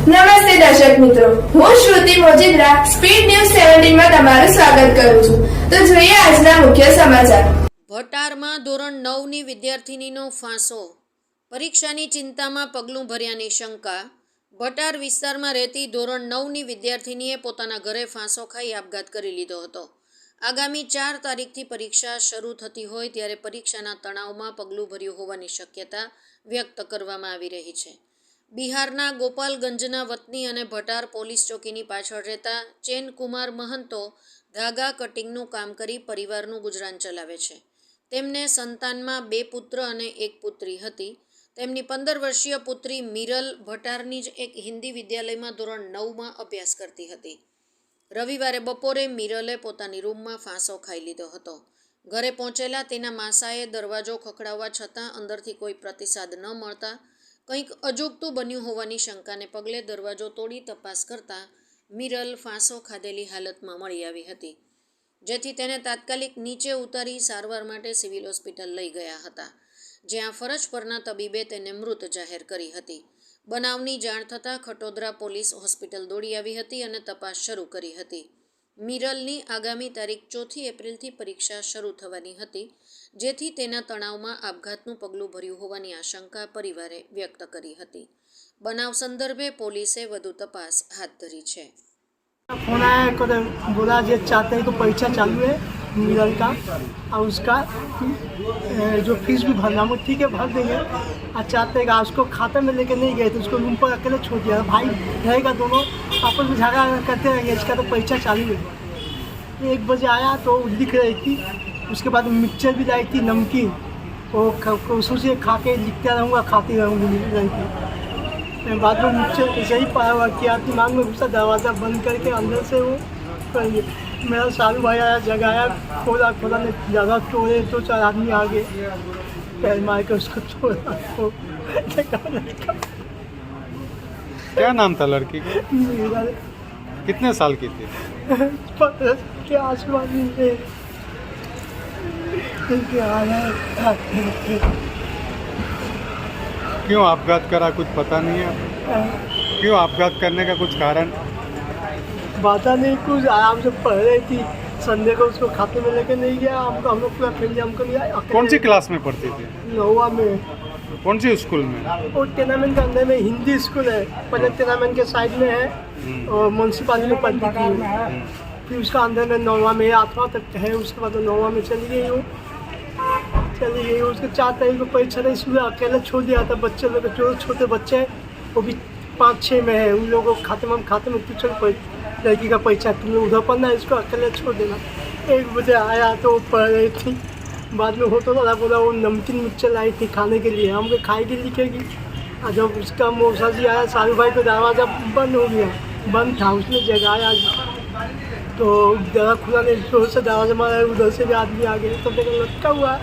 નમસ્તે દર્શક મિત્રો. હું શ્રુતિ મોજીદ્રા, સ્પીડ ન્યૂઝ સેવન્ટીનમાં તમારું સ્વાગત કરું છું. તો જોઈએ આજના મુખ્ય સમાચાર. ભટારમાં ધોરણ નવની વિદ્યાર્થિનીનો ફાંસો. પરીક્ષાની ચિંતામાં પગલું ભર્યાની શંકા. ભટાર વિસ્તારમાં રહેતી ધોરણ નવની વિદ્યાર્થિનીએ પોતાના ઘરે ફાંસો ખાઈ આપઘાત કરી લીધો હતો. આગામી ચાર તારીખથી પરીક્ષા શરૂ થતી હોય ત્યારે પરીક્ષાના તણાવમાં પગલું ભર્યું હોવાની શક્યતા વ્યક્ત કરવામાં આવી રહી છે. બિહારના ગોપાલગંજના વતની અને ભટાર પોલીસ ચોકીની પાછળ રહેતા ચેન કુમાર મહંતો ધાગા કટિંગનું કામ કરી પરિવારનું ગુજરાન ચલાવે છે. તેમને સંતાનમાં બે પુત્ર અને એક પુત્રી હતી. તેમની પંદર વર્ષીય પુત્રી મિરલ ભટારની જ એક હિન્દી વિદ્યાલયમાં ધોરણ નવમાં અભ્યાસ કરતી હતી. રવિવારે બપોરે મિરલે પોતાની રૂમમાં ફાંસો ખાઈ લીધો હતો. ઘરે પહોંચેલા તેના માસાએ દરવાજો ખખડાવવા છતાં અંદરથી કોઈ પ્રતિસાદ ન મળતા કંઈક અજોગતું બન્યું હોવાની શંકાને પગલે દરવાજો તોડી તપાસ કરતાં મિરલ ફાંસો ખાધેલી હાલતમાં મળી આવી હતી, જેથી તેને તાત્કાલિક નીચે ઉતારી સારવાર માટે સિવિલ હોસ્પિટલ લઈ ગયા હતા, જ્યાં ફરજ પરના તબીબે તેને મૃત જાહેર કરી હતી. બનાવની જાણ થતાં ખટોદરા પોલીસ હોસ્પિટલ દોડી આવી હતી અને તપાસ શરૂ કરી હતી. મિરલની આગામી તારીખ ચોથી એપ્રિલથી પરીક્ષા શરૂ થવાની હતી, જેથી તેના તણાવમાં આપઘાતનું પગલું ભર્યું હોવાની આશંકા પરિવારે વ્યક્ત કરી હતી. બનાવ સંદર્ભે પોલીસે વધુ તપાસ હાથ ધરી છે. ફોન આયા બોલા જે ચાહતે પરીક્ષા ચાલુ હૈ. मिरल का और उसका जो फ़ीस भी भरना वो ठीक है भर देंगे। हैं आज उसको खाते में लेके नहीं गए तो उसको रूम पर अकेले छोड़ दिया। भाई रहेगा दोनों, आपस में झगड़ा करते रहेंगे, इसका तो परीक्षा चालू है। एक बजे आया तो लिख रही थी, उसके बाद मिक्सचर भी लाई थी, नमकीन। वो ख- उसमें से खा के लिखता रहूँगा, खाती रहूँगी रही थी मैं बाद में मुझसे ऐसे ही पाया हुआ किया, दिमाग में घुसा, दरवाज़ा बंद करके अंदर से वो कर। मेरा सालू भाई आया जगाया खोला खोला ने जगह तोड़े तो चार आदमी आ गए। पैर मार के उसको छोड़ा तो क्या नाम था लड़की का? कितने साल की थी? के में क्यों आपघात करा कुछ पता नहीं है। क्यों आपघात करने का कुछ कारण? बाता नहीं कुछ आराम से पढ़ रही थी। संडे को उसको खाते में लेके नहीं गया हमको हम लोग पूरा फैमिली हमको लिया कौन सी क्लास में पढ़ती थी? नौवा में। कौन सी स्कूल में? और टेनामेंट के अंदर में हिंदी स्कूल है। पहले टेनामेंट के साइड में है और म्यूनसिपाली में पढ़ती थी। फिर उसका अंदर में नौवा में आठवा तक है उसके बाद वो नौवा में चली गई हूँ चली गई उसके चार तारीख को परीक्षा नहीं सुबह अकेले छोड़ दिया था बच्चे लोग जो छोटे बच्चे हैं वो भी पाँच छः में है उन लोगों को खाते में हम खाते में ट्यूशन लड़की का पैसा तुम लोग उधर पढ़ना है, इसको अकेले छोड़ देना। एक बजे आया तो पढ़ रही थी। बाद में होता था बोला, वो नमकीन मिक्सचर लाई थी खाने के लिए, हमको खाएगी लिखेगी। और जब उसका मौसा जी आया, सालू भाई तो दरवाज़ा बंद हो गया, बंद था, उसने जगाया तो दरवाज़ा खुला नहीं, ज़ोर से दरवाज़ा मारा, उधर से भी आदमी आ गए तो देखो लटका हुआ।